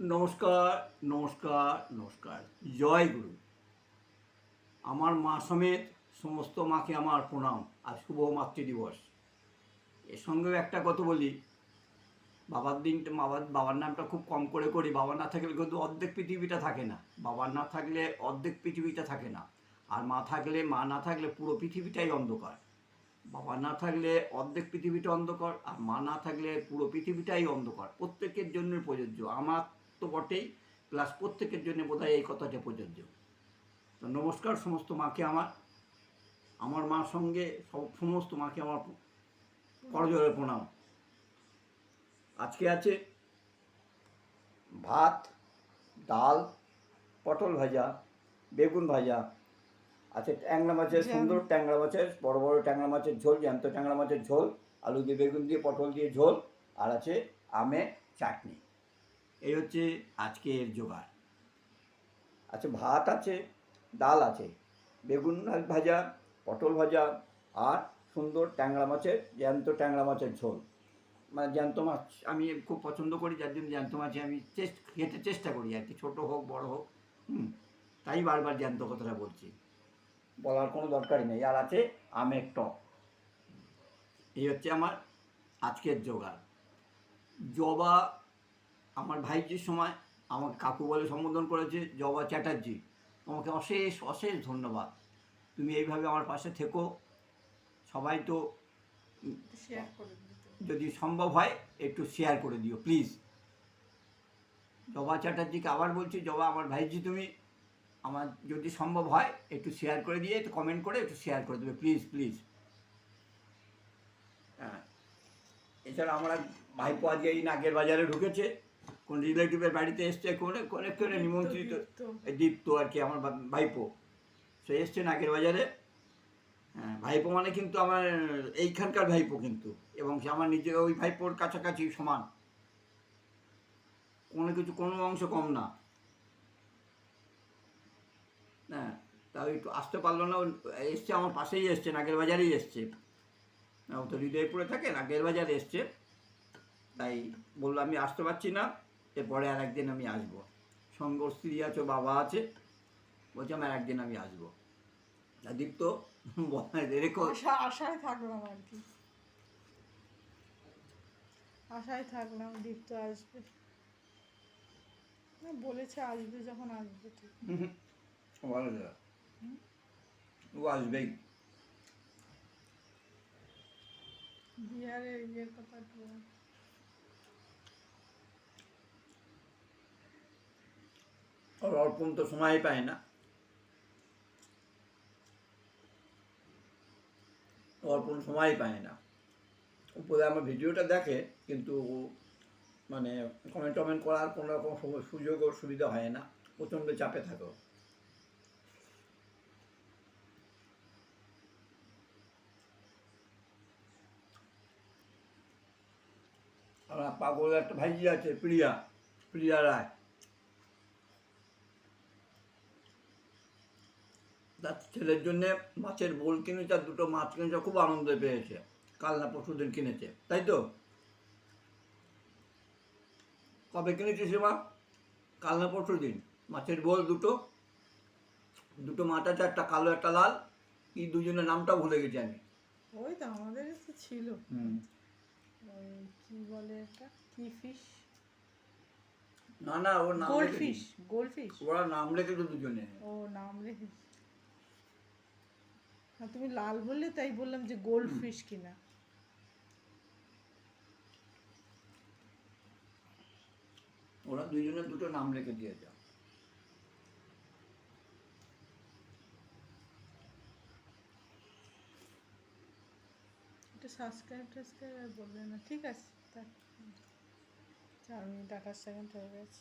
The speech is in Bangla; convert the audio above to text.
নমস্কার নমস্কার নমস্কার। জয় গুরু। আমার মা সমেত সমস্ত মাকে আমার প্রণাম। আজ শুভ মাতৃ দিবস এর সঙ্গেও একটা কথা বলি। বাবার দিনটা বাবার বাবার নামটা খুব কম করে করি। বাবা না থাকলে কিন্তু অর্ধেক পৃথিবীটা থাকে না। বাবার না থাকলে অর্ধেক পৃথিবীটা থাকে না। আর মা থাকলে, মা না থাকলে পুরো পৃথিবীটাই অন্ধকার। বাবা না থাকলে অর্ধেক পৃথিবীটা অন্ধকার। আর মা না থাকলে পুরো পৃথিবীটাই অন্ধকার। প্রত্যেকের জন্য প্রযোজ্য। আমার তো বটেই। প্লাস প্রত্যেকের জন্য বোধহয় এই কথাটা প্রযোজ্য। তো নমস্কার সমস্ত মাকে আমার। আমার মার সঙ্গে সব সমস্ত মাকে আমার করজোরে প্রণাম। আজকে আছে ভাত ডাল পটল ভাজা বেগুন ভাজা। আছে ট্যাংরা মাছের সুন্দর ট্যাংরা মাছের বড় বড় ট্যাংরা মাছের ঝোল জ্যান্ত ট্যাংরা মাছের ঝোল আলু দিয়ে বেগুন দিয়ে পটল দিয়ে ঝোল আর আছে আমে চাটনি। এই হচ্ছে আজকের জোগাড়। আচ্ছা ভাত আছে, ডাল আছে, বেগুন ভাজা, পটল ভাজা আর সুন্দর ট্যাংরা মাছের জ্যান্ত ট্যাংরা মাছের ঝোল। মানে জ্যান্ত মাছ আমি খুব পছন্দ করি, যার জন্য জ্যান্ত মাছে আমি চেষ্ট, খেতে চেষ্টা করি আর কি, ছোটো হোক, বড় হোক, হুম, তাই বারবার জ্যান্ত কথাটা বলছি। বলার কোনো দরকারই নেই, আর আছে আমের টক। এই হচ্ছে আমার আজকের জোগাড়। জবা আমার ভাইজির সময় আমাকে কাকু বলে সম্বোধন করেছে জবা চ্যাটার্জি। তোমাকে অশেষ অশেষ ধন্যবাদ। তুমি এইভাবে আমার পাশে থেকো। সবাই তো শেয়ার করে যদি সম্ভব হয় একটু শেয়ার করে দিও প্লিজ। জবা চ্যাটার্জিকে আবার বলছি জবা আমার ভাইজি তুমি। আমার যদি সম্ভব হয় একটু শেয়ার করে দিয়ে একটু কমেন্ট করে একটু শেয়ার করে দেবে প্লিজ প্লিজ। হ্যাঁ। এছাড়া আমরা ভাইপো আজকে এই নাগের বাজারে ঢুকেছে। কোন রিলেটিভের বাড়িতে এসছে কোনে কোনে কোনে নিমন্ত্রিত। দীপ্ত। আর কি আমার ভাইপো। সে এসছে নাগের বাজারে। হ্যাঁ ভাইপো মানে কিন্তু আমার এইখানকার ভাইপো কিন্তু এবং সে আমার নিজের ওই ভাইপোর কাছাকাছি সমান। কোনো কিছু কোনো অংশ কম না। হ্যাঁ তাও একটু আসতে পারল না এসছে আমার পাশেই এসছে নাগের বাজারেই এসছে। ও তো হৃদয়পুরে থাকে নাগের বাজারে এসছে। তাই বলল আমি আসতে পারছি না। এরপরে আর একদিন আমি আসব। সঙ্গ স্ত্রী আছে বাবা আছে বলছে আমার একদিন আমি আসব। দীপ্ত রেখো আশা আশায় থাকলাম আর কি। আশায় থাকলাম দীপ্ত আসবে। না, বলেছে আসবে যখন আসবে ঠিক। ভালো ও আসবেই। বিহারের ইয়ের কথা একটু বল। ওর অর্পণ তো সময় পায় না। অর্পণ সময় পায় না। উপরে আমার ভিডিওটা দেখে কিন্তু মানে কমেন্ট টমেন্ট করার কোনো রকম সুযোগ ও সুবিধা হয় না। প্রচণ্ড চাপে থাকো। আমার পাগল একটা ভাইজি আছে, প্রিয়া প্রিয়া রায়। তার ছেলের জন্যে মাছের বোল কিনেছে আর দুটো মাছ কিনেছে খুব আনন্দ পেয়েছে। কাল না পরশু দিন কিনেছে তাই তো? কবে কিনেছিস রে মা কাল না পরশু দিন। মাছের বোল দুটো দুটো মাছ আছে একটা কালো একটা লাল। কি দুজনের নামটা ভুলে গেছি আমি। ওই তো আমাদের তো ছিল। হুম। কি বলে এটা? কি ফিশ না না ওর নাম গোল্ড ফিশ গোল্ড ফিশ ওরা নাম লেখেছে দুজনে। ও নাম রেখে হ্যাঁ তুমি লাল বললে তাই বললাম যে গোল্ড ফিশ কিনা। ওরা দুজনে দুটো নাম রেখে দিয়েছে। এটা সাবস্ক্রাইব টাবস্ক্রাইব আর বলবে না। ঠিক আছে। চার মিনিট আঠাশ সেকেন্ড হয়ে গেছে।